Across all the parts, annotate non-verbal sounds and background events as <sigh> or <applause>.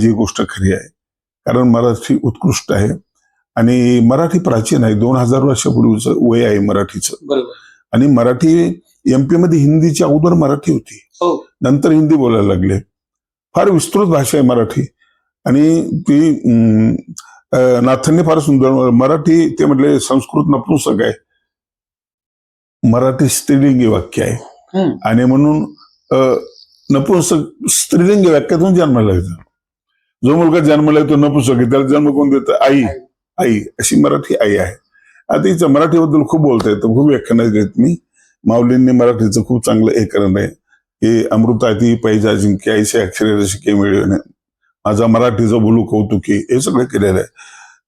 जी गोष्ट खरी आहे. कारण मराठी उत्कृष्ट आहे. आणि मराठी प्राचीन आहे. दोन हजार वर्षापूर्वीचं वय आहे मराठीचं. बरोबर. आणि मराठी एमपी मध्ये हिंदीच्या अगोदर मराठी होती. हो. नंतर हिंदी बोलायला लागले. फार विस्तृत भाषा आहे मराठी. आणि ती नाथांनी फार सुंदर मराठी ते म्हटले संस्कृत नपुंसक आहे. मराठी स्त्रीलिंगी वाक्य आहे. आणि म्हणून नपुंसक स्त्रीलिंगी वाक्यातून जन्माला येतो. जो मुलगा जन्माला येतो नपुंसक त्याला जन्म कोण देतं? आई. आई. अशी मराठी आई आहे. आता हिचं मराठीबद्दल खूप बोलता येतं खूप व्याख्यानं देत मी. माऊलींनी मराठीचं खूप चांगलं हे करणं आहे की अमृताती पैजा जिंके ऐसे अक्षरे रसिके मिळवणे माझा मराठीचं बोलू कौतुकी हे सगळं केलेलं आहे.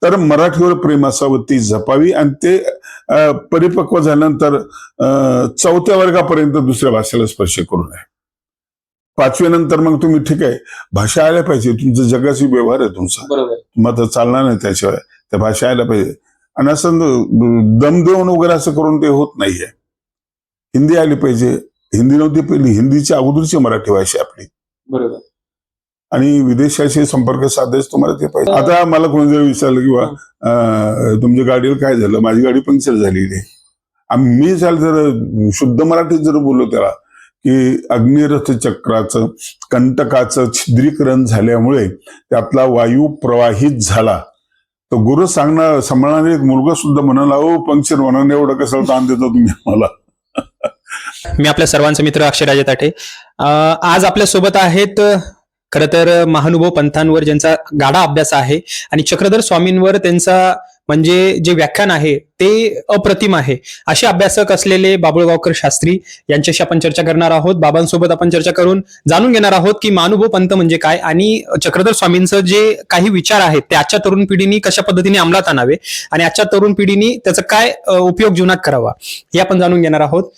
तर मराठीवर प्रेम असावं ती जपावी आणि ते परिपक्व झाल्यानंतर अं, चौथ्या वर्गापर्यंत दुसऱ्या भाषेला स्पर्श करू नये. पाचव्यानंतर मग तुम्ही ठीक आहे. भाषा आल्या पाहिजे. तुमचं जगाशी व्यवहार आहे तुमचा. मग चालणार नाही त्याशिवाय. त्या भाषा आल्या पाहिजे. आणि असं दम देऊन वगैरे असं करून ते होत नाहीये. हिंदी आली पाहिजे. हिंदी नव्हती पहिली हिंदीची अगोदरची मराठी भाषा आपली. बरोबर. आणि विदेशाशी संपर्क साधायचं तुम्हाला ते पाहिजे. आता मला कोणी जर विचारलं किंवा तुमच्या गाडीला काय झालं? माझी गाडी पंक्चर झालेली आहे. आम्ही मी झालं जर शुद्ध मराठीत जर बोललो त्याला की अग्निरथ चक्राचं कंटकाचं छिद्रीकरण झाल्यामुळे त्यातला वायू प्रवाहित झाला. तर गुरु सांगणार सांभाळणारे एक मुलगा सुद्धा म्हणाला ओ पंक्चर म्हणून एवढं कसं ताण देता तुम्ही मला मी आपल्या सर्वांचे मित्र अक्षराजे ताठे आज आपल्यासोबत आहेत खर तर महानुभव पंथांवर ज्यांचा गाढा अभ्यास आहे आणि चक्रधर स्वामींवर त्यांचा म्हणजे जे व्याख्यान आहे ते अप्रतिम आहे. असे अभ्यासक असलेले बाबुळगावकर शास्त्री यांच्याशी आपण चर्चा करणार आहोत. बाबांसोबत आपण चर्चा करून जाणून घेणार आहोत की महानुभव पंथ म्हणजे काय आणि चक्रधर स्वामींचं जे काही विचार आहेत ते आजच्या तरुण पिढीने कशा पद्धतीने अंमलात आणावे आणि आजच्या तरुण पिढीने त्याचा काय उपयोग जीवनात करावा हे आपण जाणून घेणार आहोत.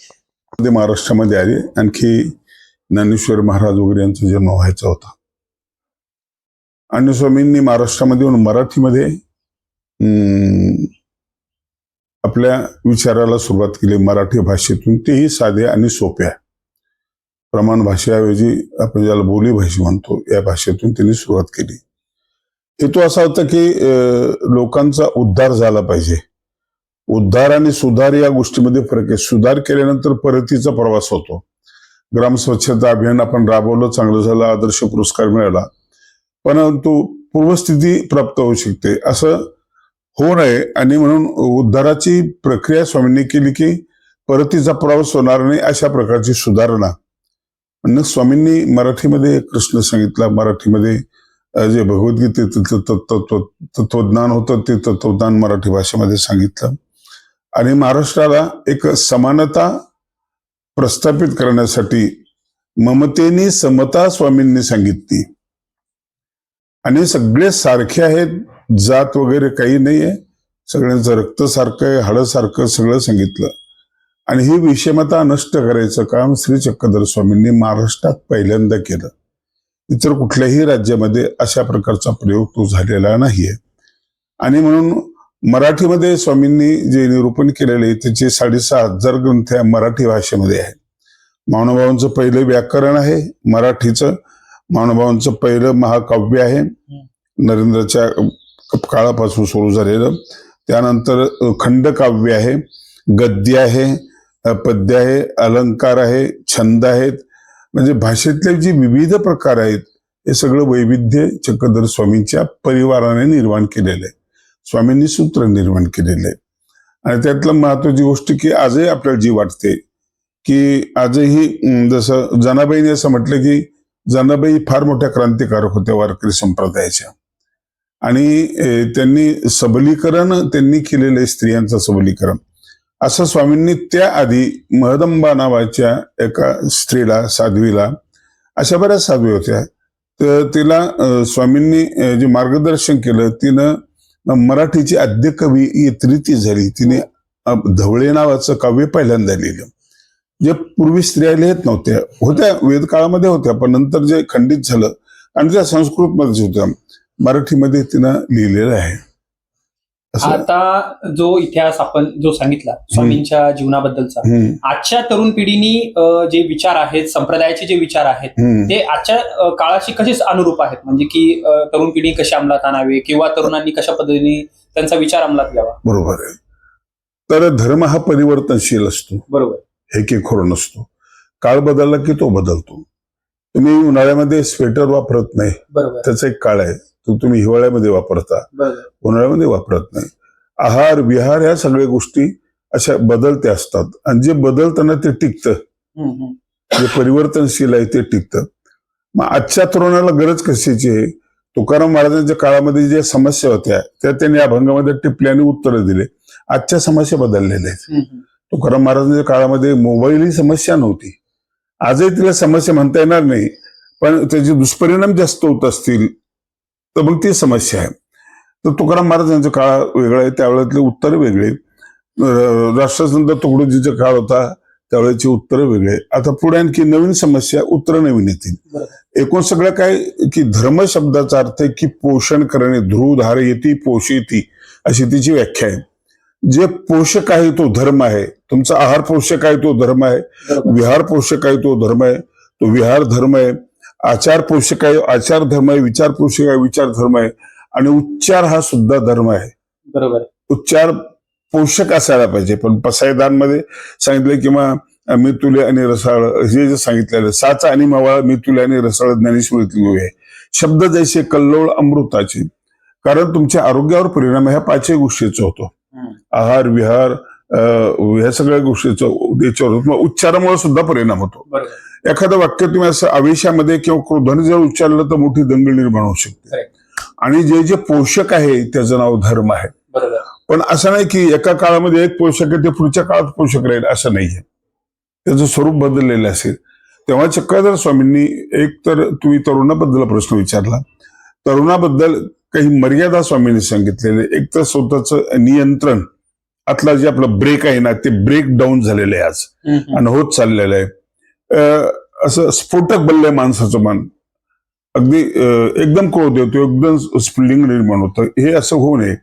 महाराष्ट्रामध्ये आले आणखी ज्ञानेश्वर महाराज वगैरे यांचा जन्म व्हायचा होता. आणि स्वामींनी महाराष्ट्रामध्ये येऊन मराठीमध्ये आपल्या विचाराला सुरुवात केली मराठी भाषेतून. तेही साधे आणि सोप्या प्रमाण भाषेऐवजी आपण ज्याला बोली भाषा म्हणतो या भाषेतून त्यांनी सुरुवात केली. हेतू असा होता की लोकांचा उद्धार झाला पाहिजे. उद्धार आणि सुधार या गोष्टीमध्ये फरक आहे. सुधार केल्यानंतर परतीचा प्रवास होतो. ग्राम स्वच्छता अभियान आपण राबवलं चांगलं झालं आदर्श पुरस्कार मिळाला. परंतु पूर्वस्थिती प्राप्त होऊ शकते. असं होऊ नये आणि म्हणून उद्धाराची प्रक्रिया स्वामींनी केली की परतीचा प्रवास होणार नाही अशा प्रकारची सुधारणा. म्हणून स्वामींनी मराठीमध्ये कृष्ण सांगितला. मराठीमध्ये जे भगवद्गीतेचं तत्व- तत्वज्ञान होतं ते तत्वज्ञान मराठी भाषेमध्ये सांगितलं. आणि महाराष्ट्राला एक समानता प्रस्थापित करण्यासाठी ममतेनी समता स्वामींनी सांगितली. आणि सगळे सारखे आहेत जात वगैरे काही नाहीये. सगळ्यांचं रक्त सारखं आहे हाडं सारखं सगळं सांगितलं. आणि ही विषमता नष्ट करायचं काम श्री चक्रधर स्वामींनी महाराष्ट्रात पहिल्यांदा केलं. इतर कुठल्याही राज्यामध्ये अशा प्रकारचा प्रयोग तो झालेला नाहीये. आणि म्हणून मराठीमध्ये स्वामींनी जे निरूपण केलेले आहे, त्याचे साडेसहा हजार ग्रंथ या मराठी भाषेमध्ये आहेत. मानवभावांचं पहिलं व्याकरण आहे मराठीचं. मानवभावांचं पहिलं महाकाव्य आहे. नरेंद्रच्या काळापासून सुरू झालेलं. त्यानंतर खंडकाव्य आहे गद्य आहे पद्य आहे अलंकार आहे छंद आहेत. म्हणजे भाषेतले जे विविध प्रकार आहेत हे सगळं वैविध्य चक्रधर स्वामींच्या परिवाराने निर्माण केलेलं आहे. स्वामींनी सूत्र निर्माण केलेलं आहे. आणि त्यातलं महत्वाची गोष्ट की आजही आपल्याला जी वाटते की आजही जसं जनाबाईने असं म्हटलं की जनाबाई फार मोठ्या क्रांतिकारक होत्या वारकरी संप्रदायाच्या. आणि त्यांनी सबलीकरण त्यांनी केलेलं आहे स्त्रियांचं सबलीकरण. असं स्वामींनी त्याआधी महदंबा नावाच्या एका स्त्रीला साध्वीला अशा बऱ्याच साध्वी होत्या. तर तिला स्वामींनी जे मार्गदर्शन केलं तिनं मराठीची आद्य कवी ती झाली. तिने धवळे नावाचं काव्य पहिल्यांदा लिहिलं. जे पूर्वी स्त्रिया लिहित नव्हत्या. होत्या वेद काळामध्ये होत्या पण नंतर जे खंडित झालं आणि त्या संस्कृतमध्येच होत्या. मराठीमध्ये तिनं लिहिलेलं आहे. असं. आता जो इतिहास आपण जो सांगितला स्वामींच्या जीवनाबद्दलचा हम्म, आजच्या तरुण पिढीनी अ, जे विचार आहेत संप्रदायाचे जे विचार आहेत हम्म. ते आजच्या अ, काळाशी कसे अनुरूप आहेत? म्हणजे की अ, तरुण पिढी कशी अंमलात आणावे किंवा तरुणांनी कशा पद्धतीने त्यांचा विचार अंमलात घ्यावा? बरोबर आहे. तर धर्म हा परिवर्तनशील असतो. बरोबर. हे की खरं नसतो. काळ बदलला की तो बदलतो. तुम्ही उन्हाळ्यामध्ये स्वेटर वापरत नाही. बरोबर. त्याचा एक काळ आहे. तो तुम्ही हिवाळ्यामध्ये वापरता. उन्हाळ्यामध्ये वापरत नाही. आहार विहार ह्या सगळ्या गोष्टी अशा बदलते असतात. आणि जे बदलताना ते टिकतं. जे परिवर्तनशील आहे ते टिकतं. मग आजच्या तरुणाला गरज कशाची आहे? तुकाराम महाराजांच्या काळामध्ये ज्या समस्या होत्या त्या त्यांनी अभंगामध्ये टिपल्याने उत्तरं दिले. आजच्या समस्या बदललेल्या आहेत. तुकाराम महाराजांच्या काळामध्ये मोबाईल ही समस्या नव्हती. आजही तिला समस्या म्हणता येणार नाही. पण त्याचे दुष्परिणाम जास्त होत असतील. तर मग ती समस्या आहे. तर तुकाराम महाराजांचा काळ वेगळा आहे त्यावेळेतले उत्तर वेगळे राष्ट्रसंत तुकडोजीचा काळ होता त्यावेळेची उत्तरं वेगळे आता पुढे आणखी नवीन समस्या उत्तरं नवीन येतील. एकूण सगळं काय की धर्म शब्दाचा अर्थ आहे की पोषण करणे ध्रुव धार येती पोषेती अशी तिची व्याख्या आहे. जे पोषक आहे तो धर्म आहे. तुमचा आहार पोषक आहे तो धर्म आहे. विहार पोषक आहे तो धर्म आहे. तो विहार धर्म आहे. आचार पोषक आहे आचार धर्म आहे विचार पोषक आहे विचार धर्म आहे. आणि उच्चार हा सुद्धा धर्म आहे. बरोबर. उच्चार पोषक असायला पाहिजे. पण पसायदानमध्ये सांगितलं किंवा मी तुले आणि रसाळ हे जे सांगितलेलं साचा आणि मवाळा मी तुले आणि रसाळ ज्ञानेश्वरीतली आहे शब्द जैसे कल्लोळ अमृताचे. कारण तुमच्या आरोग्यावर परिणाम ह्या पाचही गोष्टीचा होतो. आहार विहार ह्या सगळ्या गोष्टीचा याच्यावर होतो. मग उच्चारामुळे सुद्धा परिणाम होतो. एखादं वाक्य तुम्ही असं आवेशामध्ये किंवा क्रोधाने जर उच्चारलं तर मोठी दंगल निर्माण होऊ शकते. आणि जे जे पोषक आहे त्याचं नाव धर्म आहे. पण असं नाही की एका काळामध्ये एक पोषक आहे ते पुढच्या काळात पोषक राहील असं नाहीये त्याचं स्वरूप बदललेलं असेल. तेव्हा चक्रधर स्वामींनी एक तर तुम्ही तरुणाबद्दल प्रश्न विचारला. तरुणाबद्दल काही मर्यादा स्वामींनी सांगितलेले. एक तर स्वतःच नियंत्रण. आतला जे आपलं ब्रेक आहे ना ते ब्रेक डाऊन झालेलं आहे आज. आणि होत चाललेलं आहे. असं स्फोटक बनलंय माणसाचं मन. अगदी एकदम क्रोध येतो एकदम स्पिल्डिंग निर्माण होतं हे असं होऊ नये.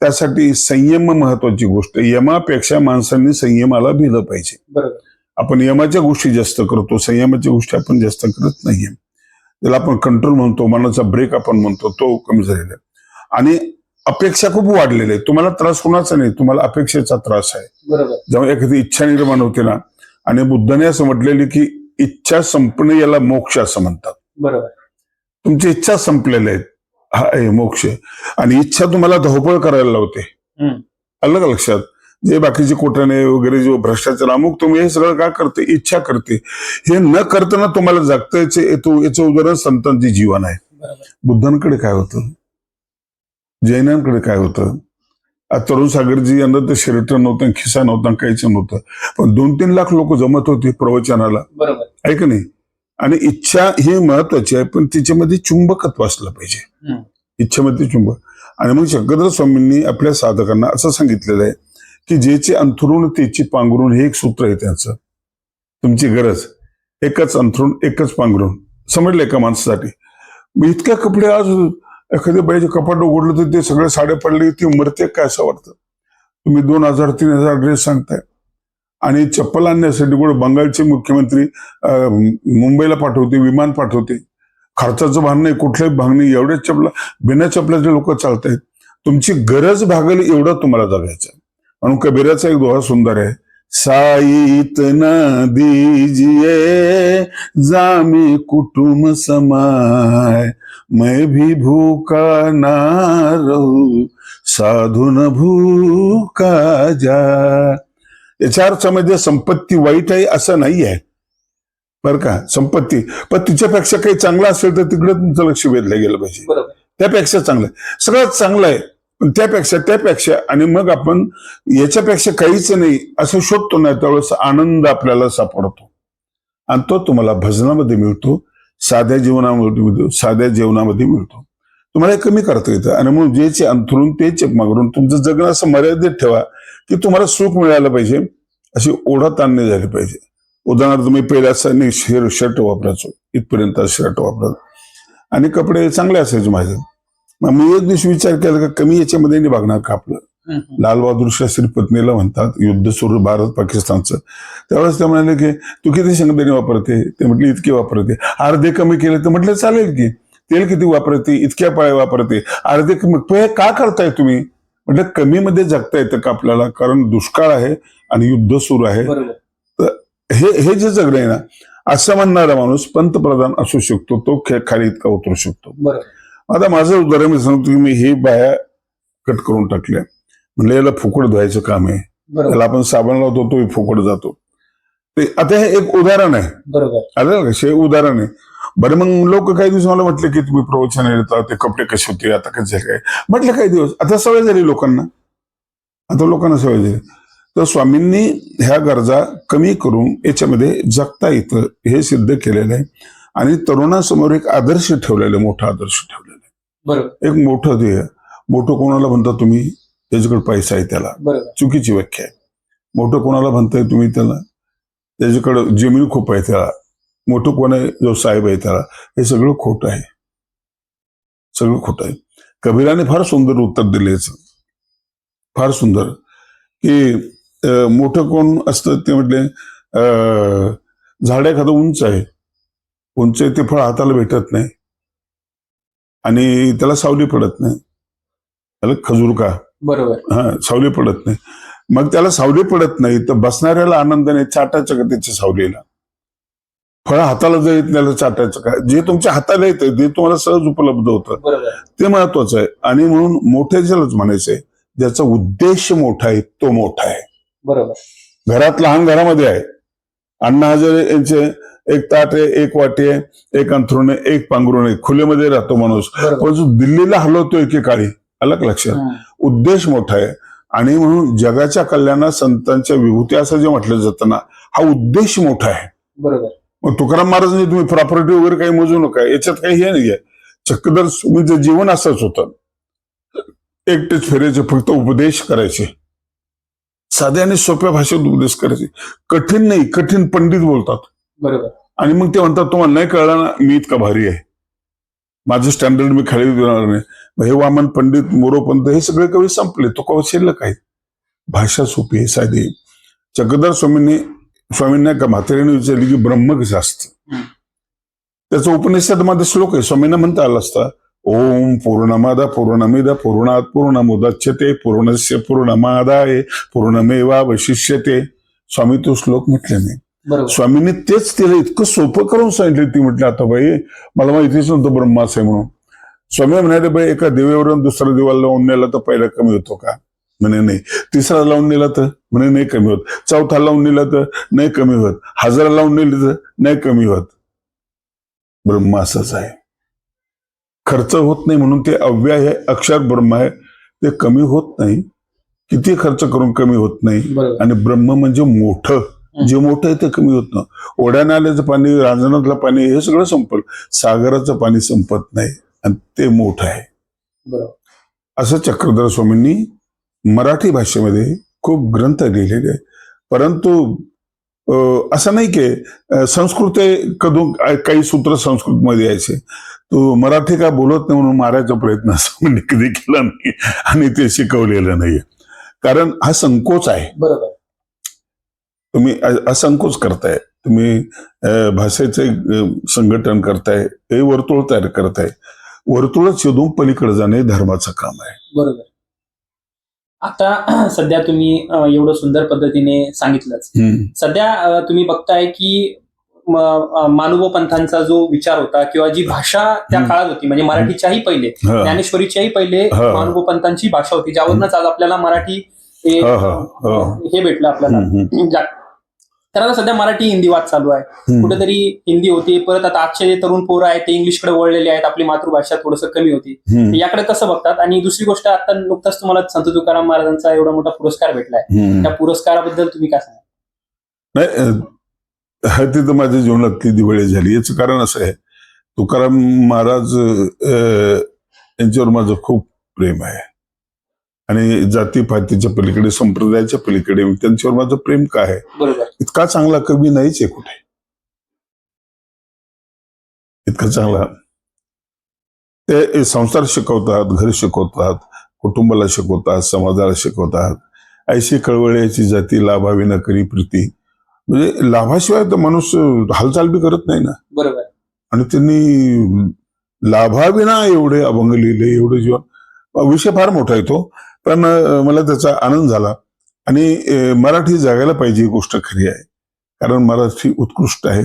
त्यासाठी संयम महत्वाची गोष्ट. यमापेक्षा माणसांनी संयमाला भिलं पाहिजे. आपण यमाच्या गोष्टी जास्त करतो संयमाच्या गोष्टी आपण जास्त करत नाहीये. त्याला आपण कंट्रोल म्हणतो मनाचा ब्रेक आपण म्हणतो तो कमी झालेला आहे. आणि अपेक्षा खूप वाढलेल्या आहे तुम्हाला त्रास कोणाचा नाही तुम्हाला अपेक्षेचा त्रास आहे. जेव्हा एखादी इच्छा निर्माण होते ना आणि बुद्धाने असं म्हटलेली की इच्छा संपणे याला मोक्ष असं म्हणतात. बरोबर. तुमची इच्छा संपलेल्या आहेत हा आहे मोक्ष. आणि इच्छा तुम्हाला धावपळ करायला लावते. का लक्षात? जे बाकीचे कोटाने वगैरे जो भ्रष्टाचार अमुक तुम्ही हे सगळं का करते? इच्छा करते. हे न करताना तुम्हाला जगता याचे याचं उदाहरण संतांचे जीवन आहे. बुद्धांकडे काय होतं? जैनांकडे काय होतं? तरुण सागरजी यांना तर शर्ट नव्हतं खिसा नव्हता काहीच नव्हतं. पण दोन तीन लाख लोक जमत होते प्रवचनाला. बरोबर. आहे का नाही? आणि इच्छा ही महत्वाची आहे पण तिच्यामध्ये चुंबकत्व असलं पाहिजे. इच्छेमध्ये चुंबक. आणि मग शंकरदास स्वामींनी आपल्या साधकांना असं सांगितलेलं आहे की ज्याचे अंथरुण त्याची पांघरुण हे एक सूत्र आहे त्यांचं. तुमची गरज. एकच अंथरुण एकच पांघरुण. समजलंय का माणसासाठी? मग इतक्या कपडे आज एखाद्या बाईचे कपाट उघडलं तर ते सगळे साडे पडले ती मरते काय असं वाटतं? तुम्ही दोन हजार तीन हजार ड्रेस सांगताय आणि चप्पल आणण्यासाठी कुठे बंगालचे मुख्यमंत्री मुंबईला पाठवते विमान पाठवते. खर्चाचं भान नाही कुठलंही भाग नाही. एवढ्याच चपला बिना चपलाचे लोक चालत आहेत तुमची गरज भागल एवढं तुम्हाला जगायचं म्हणून कबीराचा एक दोहा सुंदर आहे. साईत न दीजिए जामी कुटुंब समाय. मैं भी भूखा ना रहू साधून भूका जा. याच्या अर्थामध्ये संपत्ती वाईट आहे असं नाही आहे बरं का? संपत्ती. पण तिच्यापेक्षा काही चांगलं असेल तर तिकडे तुमचं लक्ष वेधलं गेलं पाहिजे. त्यापेक्षा चांगलं. आहे सगळ्यात चांगलं आहे. पण त्यापेक्षा त्यापेक्षा आणि मग आपण याच्यापेक्षा काहीच नाही असं शोधतो ना त्यावेळेस आनंद आपल्याला सापडतो. आणि तो तुम्हाला भजनामध्ये मिळतो. साध्या जीवनामध्ये मिळतो साध्या जेवणामध्ये मिळतो. तुम्हाला हे कमी करता येतं. आणि म्हणून जेचे अंथरून तेच मागरून तुमचं जगणं असं मर्यादित ठेवा की तुम्हाला सुख मिळालं पाहिजे अशी ओढा ताणणे झाली पाहिजे. उदाहरणार्थ तुम्ही पहिल्या असं शर्ट वापरायचो इथपर्यंत शर्ट वापरायचो. आणि कपडे चांगले असायचे माझे मग मी एक दिवशी विचार केला का कमी याच्यामध्ये नाही बघणार का आपलं? लालबहादूर शास्त्री पत्नीला म्हणतात युद्ध सुरू भारत पाकिस्तानचं. त्यावेळेस ते म्हणाले की तू किती शेंगदाणे वापरते? ते म्हटले इतके वापरते. अर्धे कमी केले तर म्हटलं चालेल की. तेल किती वापरते? इतक्या पाय वापरते. अर्धे कमी हे का करताय तुम्ही? म्हटलं कमी मध्ये जगता येतं का आपल्याला कारण दुष्काळ आहे आणि युद्ध सुरू आहे. बरोबर. हे हे जे जगणं आहे ना असं म्हणणारा माणूस पंतप्रधान असू शकतो तो खाली इतका उतरू शकतो. आता माझं उदाहरण मी सांगतो की मी हे बाया कट करून टाकल्या. म्हणलं याला फुकट धुवायचं काम आहे. त्याला आपण साबण लावतो तोही फुकट जातो. ते आता हे एक उदाहरण आहे. बरोबर. हे उदाहरण आहे. बरं मग लोक काही दिवस मला म्हटले की तुम्ही प्रवचन येतात ते कपडे कसे होते आता कसे झाले काय? म्हटलं काही दिवस. आता सवय झाली लोकांना. आता लोकांना सवय झाली. तर स्वामींनी ह्या गरजा कमी करून याच्यामध्ये जगता येतं हे सिद्ध केलेलं आहे. आणि तरुणांसमोर एक आदर्श ठेवलेला आहे मोठा आदर्श ठेवलेला आहे. बरोबर. एक मोठं ध्येय. मोठं कोणाला म्हणता तुम्ही? त्याच्याकडे पैसा आहे त्याला. चुकीची व्याख्या आहे. मोठं कोणाला म्हणताय तुम्ही त्याला? त्याच्याकडं जमीन खूप आहे त्याला. मोठं कोण आहे? जो साहेब आहे त्याला. हे सगळं खोटं आहे. सगळं खोटं आहे. कबीराने फार सुंदर उत्तर दिले. फार सुंदर. की मोठं कोण असतं ते म्हटले अं, झाड एखादं उंच आहे. उंच आहे ते फळ हाताला भेटत नाही. आणि त्याला सावली पडत नाही. त्याला खजूर का? बरोबर. हा सावली पडत नाही. मग त्याला सावली पडत नाही तर बसणाऱ्याला आनंद नाही चाटायचं का त्याच्या सावलीला? फळ हाताला जर येत त्याला चाटायचं का? जे तुमच्या हाताला येतं ते तुम्हाला सहज उपलब्ध होतं. ते महत्वाचं आहे. आणि म्हणून मोठे ज्यालाच म्हणायचंय ज्याचा उद्देश मोठा आहे तो मोठा आहे. बरोबर. घरात लहान घरामध्ये आहे. अण्णा हजारे यांचे एक ताट आहे एक वाटी आहे एक अंथरुण आहे एक पांघरुण आहे. खुलेमध्ये राहतो माणूस. जो दिल्लीला हलवतो एकेकाळी. अलग लक्षात. उद्देश मोठा आहे. आणि म्हणून जगाच्या कल्याणात संतांच्या विभूती असं जे म्हटलं जातं ना हा उद्देश मोठा आहे. बरोबर. मग तुकाराम महाराजांनी तुम्ही प्रॉपर्टी वगैरे काही मोजू नका. याच्यात काही हे नाहीये. चक्कदर स्वामींचं जीवन असंच होतं. एकटेच फिरायचे फक्त उपदेश करायचे. साध्या आणि सोप्या भाषेत उपदेश करायचे. कठीण नाही कठीण पंडित बोलतात. बरोबर. आणि मग ते म्हणतात तुम्हाला नाही कळलं ना मी इतका भारी आहे. माझं स्टँडर्ड मी खाली देणार नाही. हे वामन पंडित मोरोपंत हे सगळे कवी संपले. तो कवी शिल्लक आहे? भाषा सोपी आहे साधी. चक्रधर स्वामींनी स्वामींना एका म्हातारीने विचारली की ब्रह्म कसं असतं. त्याचा उपनिषदमध्ये श्लोक आहे. स्वामींना म्हणता आला असता ओम पूर्णमादा पूर्णमिद पूर्णात पूर्णमुदच्छते पूर्णस्य पूर्णमादाय पूर्णमेवावशिष्यते. स्वामी तो श्लोक म्हटले नाही. स्वामींनी तेच तिला इतकं सोपं करून सांगितलं ती म्हटली आता बाई मला माहितीच नव्हतं ब्रह्मास आहे म्हणून. स्वामी म्हणाले बाई एका देवावरून दुसऱ्या देवाला लावून नेला तर पहिला कमी होतो का? म्हणे नाही. तिसरा लावून नेला तर? म्हणे नाही कमी होत. चौथा लावून नेला तर? नाही कमी होत. हजारा लावून नेली तर? नाही कमी होत. ब्रह्म असंच आहे. खर्च होत नाही म्हणून ते अव्यय आहे अक्षर ब्रह्म आहे. ते कमी होत नाही. किती खर्च करून कमी होत नाही. आणि ब्रह्म म्हणजे मोठं. जे मोठं आहे ते कमी होत ना ओढ्याने आल्याचं पाणी रांजणातलं पाणी हे सगळं संपल. सागराचं पाणी संपत नाही आणि ते मोठं आहे. असं चक्रधर स्वामींनी मराठी भाषेमध्ये खूप ग्रंथ लिहिलेले आहे परंतु असं नाही की संस्कृत कधून काही सूत्र संस्कृत मध्ये यायचे. तो मराठी का बोलत नाही म्हणून मारायचा प्रयत्न स्वामींनी कधी केला नाही आणि ते शिकवलेलं नाही कारण हा संकोच आहे. बरोबर. तुम्ही असंकोच करताय. तुम्ही भाषेचे संघटन करताय हे वर्तुळ तयार करताय. वर्तुळच शोधून पलीकडे जाणे धर्माचं काम आहे. बरोबर. आता <clears throat> सध्या तुम्ही एवढं सुंदर पद्धतीने सांगितलंच. सध्या तुम्ही बघताय की म- अं, मानुभव पंथांचा जो विचार होता किंवा जी भाषा त्या. काळात होती म्हणजे मराठीच्याही पहिले. ज्ञानेश्वरीच्याही पहिले. मानुभव पंथांची भाषा होती. ज्यावरूनच आज आपल्याला मराठी हे भेटलं आपल्याला. तर आता सध्या मराठी हिंदी वाद चालू आहे. कुठेतरी हिंदी होती परत आता आजचे जे तरुण पोरं आहेत ते इंग्लिशकडे वळलेले आहेत आपली मातृभाषा थोडंसं कमी होती. याकडे कसं बघतात? आणि दुसरी गोष्ट आता नुकताच तुम्हाला संत तुकाराम महाराजांचा एवढा मोठा पुरस्कार भेटलाय. त्या पुरस्काराबद्दल तुम्ही काय सांगा नाही हा तिथं माझ्या जीवनातली दिवाळी झाली. याचं कारण असं आहे तुकाराम महाराज यांच्यावर माझं खूप प्रेम आहे. आणि जातीपातीच्या पलीकडे संप्रदायाच्या पलीकडे त्यांच्यावर माझं प्रेम काय आहे? इतका चांगला कवी नाहीच आहे कुठे. इतका चांगला. ते संसार शिकवतात घर शिकवतात कुटुंबाला शिकवतात समाजाला शिकवतात. ऐशी कळवळ्याची जाती लाभावी न करी प्रीती. म्हणजे लाभाशिवाय तर माणूस हालचाल बी करत नाही ना. बरोबर. आणि त्यांनी लाभाविना एवढे अभंग लिहिले एवढे जीवन. विषय फार मोठा आहे तो. पण मला त्याचा आनंद झाला. आणि मराठी जगायला पाहिजे ही गोष्ट खरी आहे. कारण मराठी उत्कृष्ट आहे.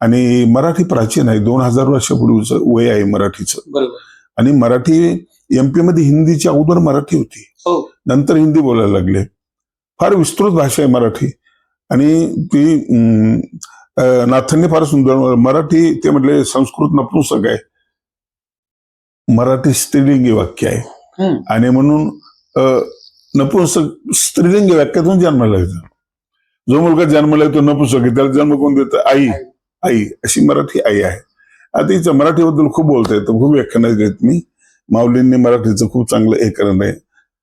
आणि मराठी प्राचीन आहे. दोन हजार वर्षापूर्वीचं वय आहे मराठीचं. आणि मराठी एमपी मध्ये हिंदीची अगोदर मराठी होती. हो. नंतर हिंदी बोलायला लागले. फार विस्तृत भाषा आहे मराठी. आणि ती नाथांनी फार सुंदर मराठी ते म्हटले संस्कृत नपुंसक आहे. मराठी स्त्रीलिंगी वाक्य आहे. आणि म्हणून नपुंसक स्त्रीलिंगी वाक्यातून जन्माला येतो. जो मुलगा जन्माला येतो नपुंसक त्याला जन्म कोण देतं? आई. आई. अशी मराठी आई आहे. आता हिचं मराठीबद्दल खूप बोलता येतं. खूप व्याख्यानं देत मी. माऊलींनी मराठीचं खूप चांगलं हे करणं आहे.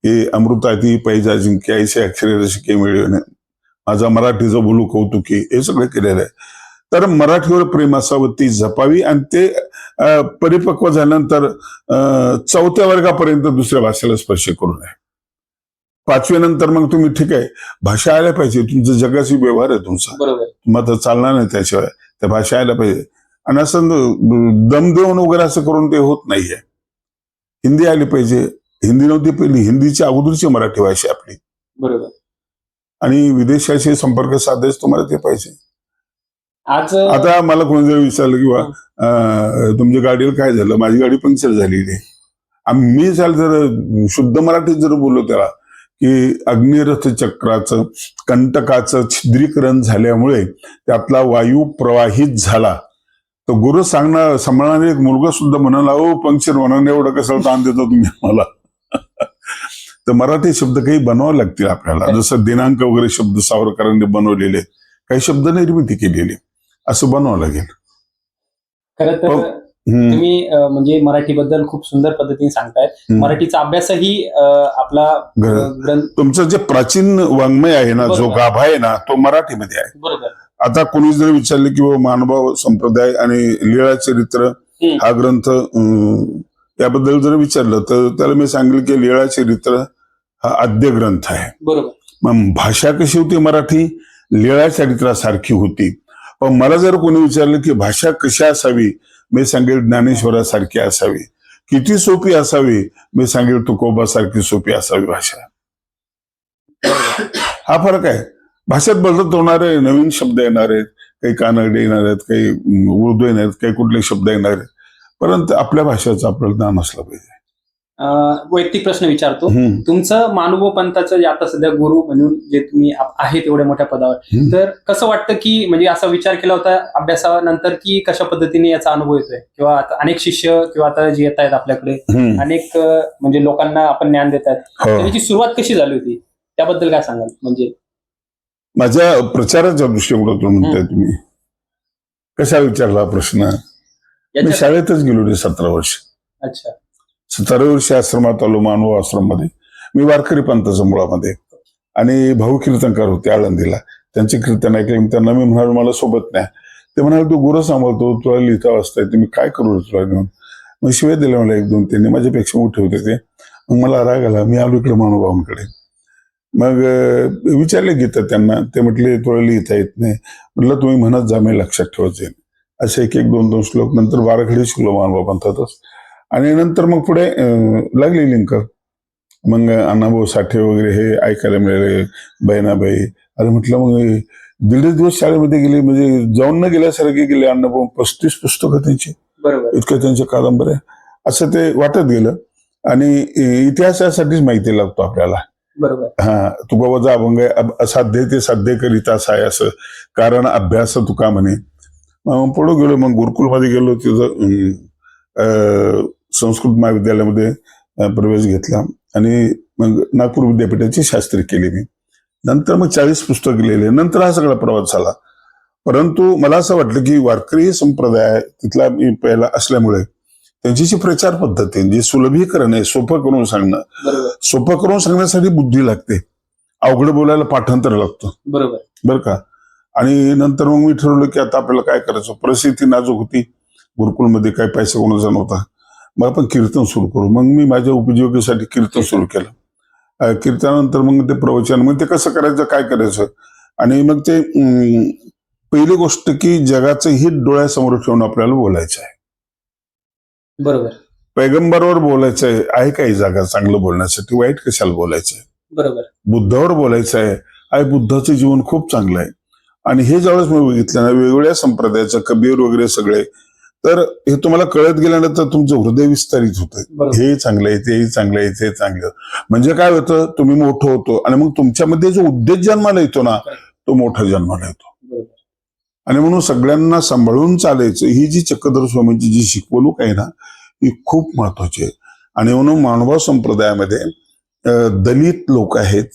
हे अमृताती पैजा जिंके ऐसे अक्षरे रसिके मिळवणे माझा मराठीचं बोलू कौतुकी हे सगळं केलेलं आहे. तर मराठीवर प्रेम असावं ती जपावी आणि ते परिपक्व झाल्यानंतर चौथ्या वर्गापर्यंत दुसऱ्या भाषेला स्पर्श करू नये. पाचव्यानंतर मग तुम्ही ठीक आहे भाषा आल्या पाहिजे. तुमचं जगाशी व्यवहार आहे तुमचा. मग चालणार नाही त्याशिवाय. त्या भाषा यायला पाहिजे. आणि असं दम देऊन वगैरे असं करून ते होत नाहीये. हिंदी आली पाहिजे. हिंदी नव्हती पहिली. हिंदीची अगोदरची मराठी भाषा आपली. बरोबर. आणि विदेशाशी संपर्क साधायचं तुम्हाला ते पाहिजे. आज आता मला कोणी जर विचारलं किंवा अं, तुमच्या गाडीला काय झालं? माझी गाडी पंक्चर झालेली आहे. मी चाल जर शुद्ध मराठीत जर बोललो त्याला की अग्निरथ चक्राचं कंटकाचं छिद्रीकरण झाल्यामुळे त्यातला वायू प्रवाहित झाला. तर गुरु सांगणार सांभाळणारे एक मुलगा सुद्धा म्हणाला ओ पंक्चर म्हणून एवढं कसं ताण देतो तुम्ही मला <laughs> तर मराठी शब्द काही बनवावे लागतील आपल्याला. जसं दिनांक वगैरे शब्द सावरकरांनी बनवलेले. काही शब्द निर्मिती केलेली. असं बनावं लागेल. खरं तर तुम्ही म्हणजे मराठीबद्दल खूप सुंदर पद्धतीने सांगताय. मराठीचा अभ्यासही आपला ग्रंथ तुमचं जे प्राचीन वाङ्मय आहे ना जो. गाभा आहे ना तो मराठीमध्ये आहे. बरोबर. आता कोणी जर विचारले की मानभाव संप्रदाय आणि लीळा चरित्र. हा ग्रंथ याबद्दल जर विचारलं तर त्याला मी सांगेल की लीळा चरित्र हा आद्य ग्रंथ आहे. बरोबर. मग भाषा कशी होती मराठी? लीळा चरित्रासारखी होती. पण मला जर कोणी विचारलं की भाषा कशी असावी मी सांगेल ज्ञानेश्वरासारखी असावी. किती सोपी असावी मी सांगेल तुकोबासारखी सोपी असावी भाषा. हा फरक आहे. भाषेत बदलत होणारे नवीन शब्द येणार आहेत काही कानडे येणार आहेत काही उर्दू येणार आहेत काही कुठले शब्द येणार आहेत. परंतु आपल्या भाषेचं आपल्याला ज्ञान असलं पाहिजे. वैयक्तिक प्रश्न विचारतो. तुमचं मानुभव पंथाचं जे आता सध्या गुरु म्हणून जे तुम्ही आहेत एवढ्या मोठ्या पदावर. तर कसं वाटतं की म्हणजे असा विचार केला होता अभ्यासानंतर की कशा पद्धतीने याचा अनुभव येतोय? किंवा आता अनेक शिष्य किंवा आता जे येत आहेत आपल्याकडे. अनेक म्हणजे लोकांना आपण ज्ञान देत आहेत. हो. त्याची सुरुवात कशी झाली होती? त्याबद्दल काय सांगाल? म्हणजे माझ्या प्रचाराच्या दृष्टिकोनातून म्हणताय तुम्ही. कशा विचारला प्रश्न? मी शाळेतच गेलो नाही सतरा वर्ष. अच्छा. सतरा वर्षी आश्रमात आलो मानव आश्रममध्ये. मी वारकरी पंथाच्या मुळामध्ये आणि भाऊ कीर्तनकार होते आळंदीला. त्यांचे कीर्तन ऐकले त्यांना मी म्हणालो मला सोबत नाही ते म्हणाले तू गुरु सांभाळतो तुला लिहिता वाचता येते. मी काय करू तुला घेऊन मग शिवाय दिले मला एक दोन त्यांनी माझ्यापेक्षा मोठे होते ते. मग मला राग आला. मी आलो इकडे मानुभावांकडे मग विचारले गीता त्यांना. ते म्हटले तुला लिहिता येत नाही. म्हटलं तुम्ही म्हणत जा मी लक्षात ठेवत असे एक एक दोन दोन श्लोक. नंतर बाराखडी शिकलो मानवा पंथातच आणि नंतर मग पुढे लागली लिंक. मग अण्णाभाऊ साठे वगैरे हे ऐकायला मिळाले बहिणाबाई. अरे म्हटलं मग हे दीड दिवस शाळेमध्ये गेले म्हणजे जाऊन न गेल्यासारखे गेले अण्णाभाऊ पस्तीस पुस्तकं त्यांची. इतकं त्यांचे कादंबऱ्या असं ते वाटत गेलं. आणि इतिहासासाठीच माहिती लागतो आपल्याला. हा तुकोबाचा अभंग आहे, असाध्य ते साध्य करिता साय असं. कारण अभ्यास तुका म्हणे. मग पुढे गेलो मग गुरुकुलमध्ये गेलो तिथं संस्कृत महाविद्यालयामध्ये प्रवेश घेतला आणि मग नागपूर विद्यापीठाची शास्त्री केली मी. नंतर मग चाळीस पुस्तक लिहिले. नंतर हा सगळा प्रवास झाला. परंतु मला असं वाटलं की वारकरी संप्रदाय तिथला मी पहिला असल्यामुळे त्यांची जी प्रचार पद्धत जी सुलभीकरण आहे सोपं करून सांगणं सोपं करून सांगण्यासाठी बुद्धी लागते. अवघड बोलायला पाठांतर लागतं. बरोबर. बरं का? आणि नंतर मग मी ठरवलं की आता आपल्याला काय करायचं? परिस्थिती नाजूक होती. गुरुकुलमध्ये काही पैसा कोणाचा नव्हता. मग आपण कीर्तन सुरू करू. मग मी माझ्या उपजीविकेसाठी कीर्तन सुरू केलं. कीर्तनानंतर मग ते प्रवचन मग ते कसं करायचं काय करायचं? आणि मग ते पहिली गोष्ट की जगाचं हित डोळ्यासमोर ठेवून आपल्याला बोलायचं आहे. बरोबर. पैगंबरवर बोलायचं आहे. आहे काही जागा चांगलं बोलण्यासाठी? वाईट कशाला बोलायचं आहे? बरोबर. बुद्धावर बोलायचं आहे. आहे बुद्धाचं जीवन खूप चांगलं आहे. आणि हे ज्यावेळेस मी बघितलं ना वेगवेगळ्या संप्रदायाचं कबीर वगैरे सगळे तर हे तुम्हाला कळत गेल्यानंतर तुमचं हृदय विस्तारित होतं हे चांगलं आहे तेही चांगलं आहे ते चांगलं. म्हणजे काय होतं तुम्ही मोठं होतो आणि मग तुमच्यामध्ये जो उद्देश जन्माला येतो ना तो मोठा जन्माला येतो. आणि म्हणून सगळ्यांना सांभाळून चालायचं ही जी चक्रधर स्वामींची जी शिकवणूक आहे ना ही खूप महत्वाची आहे. आणि म्हणून मानवा संप्रदायामध्ये दलित लोक आहेत.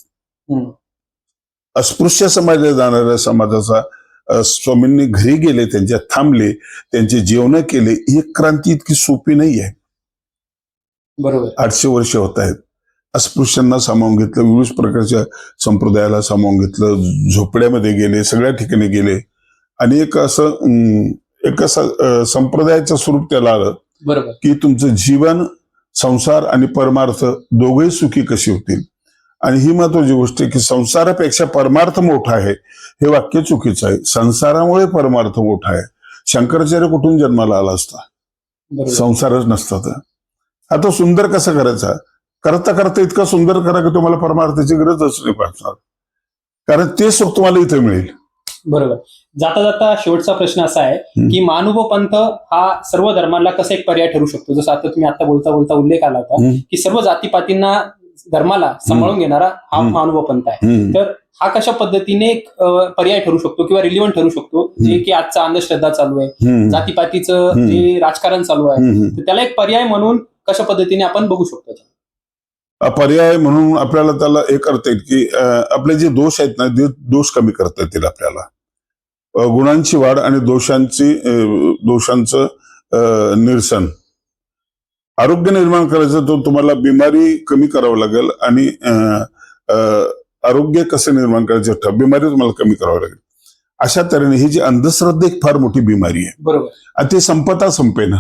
अस्पृश्य समाजाला जाणाऱ्या समाजाचा स्वामींनी घरी गेले त्यांच्या थांबले त्यांचे जेवण केले ही क्रांती इतकी सोपी नाही आहे बरोबर. आठशे वर्ष होत आहेत. अस्पृश्यांना सामावून घेतलं विविध प्रकारच्या संप्रदायाला सामावून घेतलं झोपड्यामध्ये गेले सगळ्या ठिकाणी गेले. आणि एक असं एक असं संप्रदायाचं स्वरूप त्याला आलं बरोबर. की तुमचं जीवन संसार आणि परमार्थ दोघेही सुखी कशी होतील? आणि ही महत्वाची गोष्ट आहे की संसारापेक्षा परमार्थ मोठा आहे. हे वाक्य चुकीचं आहे. संसारामुळे परमार्थ मोठा आहे. शंकराचार्य कुठून जन्माला आला असता? संसारच नसता तर. आता सुंदर कसं करायचा? करता करता इतका सुंदर करा की तुम्हाला परमार्थाची गरजच नाही पडणार कारण ते सुख तुम्हाला इथे मिळेल. बरोबर. जाता जाता शेवटचा प्रश्न असा आहे. की महानुभव पंथ हा सर्व धर्मांना कसा एक पर्याय ठरू शकतो? जसं आता तुम्ही आता बोलता बोलता उल्लेख आला होता. की सर्व जातीपातींना धर्माला सांभाळून घेणारा हा. महानुभव पंथ आहे. तर हा कशा पद्धतीने एक पर्याय ठरू शकतो किंवा रिलिव्हंट ठरू शकतो जे की आजचा अंधश्रद्धा चालू आहे. जातीपातीचं. जे राजकारण चालू आहे. तर त्याला एक पर्याय म्हणून कशा पद्धतीने आपण बघू शकतो पर्याय म्हणून आपल्याला त्याला हे करता येईल की आपले जे दोष आहेत ना दोष कमी करता येतील आपल्याला गुणांची वाढ आणि दोषांची दोषांचं निरसन आरोग्य निर्माण करायचं तर तुम्हाला बिमारी कमी करावं लागेल आणि आरोग्य कसं निर्माण करायचं बिमारी तुम्हाला कमी करावं लागेल. अशा तऱ्हेने ही जी अंधश्रद्धा एक फार मोठी बिमारी आहे. बरोबर. आणि ती संपता संपेना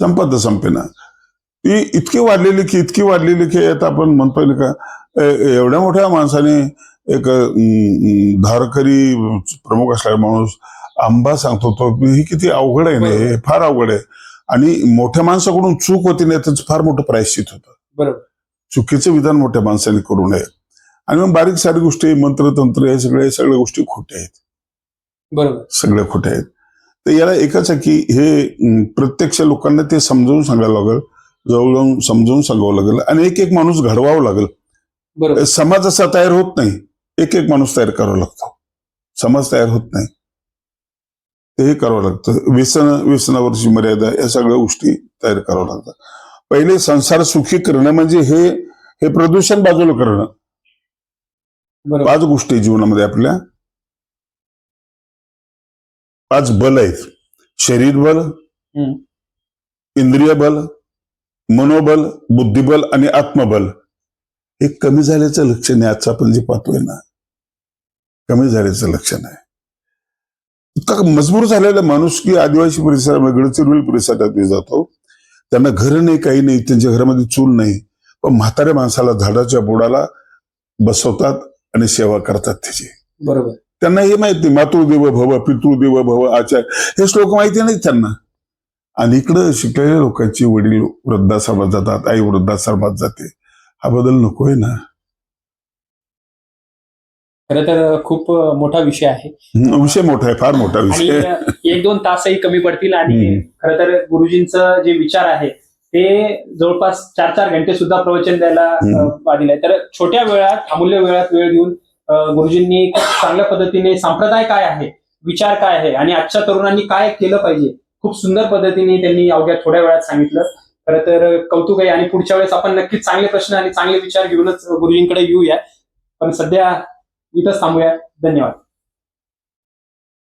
संपता संपेना ती इतकी वाढलेली की इतकी वाढलेली की आता आपण म्हणतोय ना का एवढ्या मोठ्या माणसाने एक धारकरी प्रमुख असणारा माणूस आंबा सांगतो तो ही किती अवघड आहे ना हे फार अवघड आहे. आणि मोठ्या माणसाकडून चूक होती नाही त्याचं फार मोठं प्रायश्चित होतं. बरोबर. चुकीचं विधान मोठ्या माणसाने करू नये. आणि मग बारीक सारी गोष्टी मंत्र तंत्र हे सगळे सगळ्या गोष्टी खोट्या आहेत. बरोबर. सगळ्या खोट्या आहेत. तर याला एकच आहे की हे प्रत्यक्ष लोकांना ते समजावून सांगायला लागेल. जवळ जाऊन समजावून सांगावं लागेल आणि एक एक माणूस घडवावं लागेल. समाज असा तयार होत नाही. एक एक माणूस तयार करावा लागतो. समाज तयार होत नाही. ते करावं लागतं. व्यसन व्यसनावरची मर्यादा या सगळ्या गोष्टी तयार कराव्या लागतात. पहिले संसार सुखी करणं म्हणजे हे हे प्रदूषण बाजूला करणं. पाच गोष्टी जीवनामध्ये आपल्या. पाच बल आहेत. शरीर बल. इंद्रिय बल मनोबल बुद्धिबल आणि आत्मबल. हे कमी झाल्याचं लक्षण आहे. आजचं आपण जे पाहतोय ना कमी झाल्याचं लक्षण आहे. इतका मजबूर झालेला माणूस की आदिवासी परिसरामध्ये गडचिरोली परिसरात मी जातो. त्यांना घर नाही काही नाही त्यांच्या घरामध्ये चूल नाही. पण म्हाताऱ्या माणसाला झाडाच्या बुडाला बसवतात आणि सेवा करतात त्याची. बरोबर. त्यांना हे माहीत नाही मातृदेव भव पितृदेव भव आचार हे श्लोक माहिती नाही त्यांना. आणि इकडं शिकलेल्या लोकांची वडील वृद्धाश्रमात जातात आई वृद्धाश्रमात जाते. हा बदल नकोय ना. खरं तर खूप मोठा विषय आहे. विषय मोठा आहे फार मोठा आणि विषय. एक दोन तासही कमी पडतील आणि. खरं तर गुरुजींचं जे विचार आहे ते जवळपास चार चार घंटे सुद्धा प्रवचन द्यायला आहे. तर छोट्या वेळात अमूल्य वेळात वेळ देऊन गुरुजींनी खूप चांगल्या पद्धतीने संप्रदाय काय आहे विचार काय आहे आणि आजच्या तरुणांनी काय केलं पाहिजे खूप सुंदर पद्धतीने त्यांनी अवघ्या थोड्या वेळात सांगितलं. खरं तर कौतुक आहे आणि पुढच्या वेळेस आपण नक्कीच चांगले प्रश्न आणि चांगले विचार घेऊनच गुरुजींकडे येऊया. पण सध्या इथंच थांबूया धन्यवाद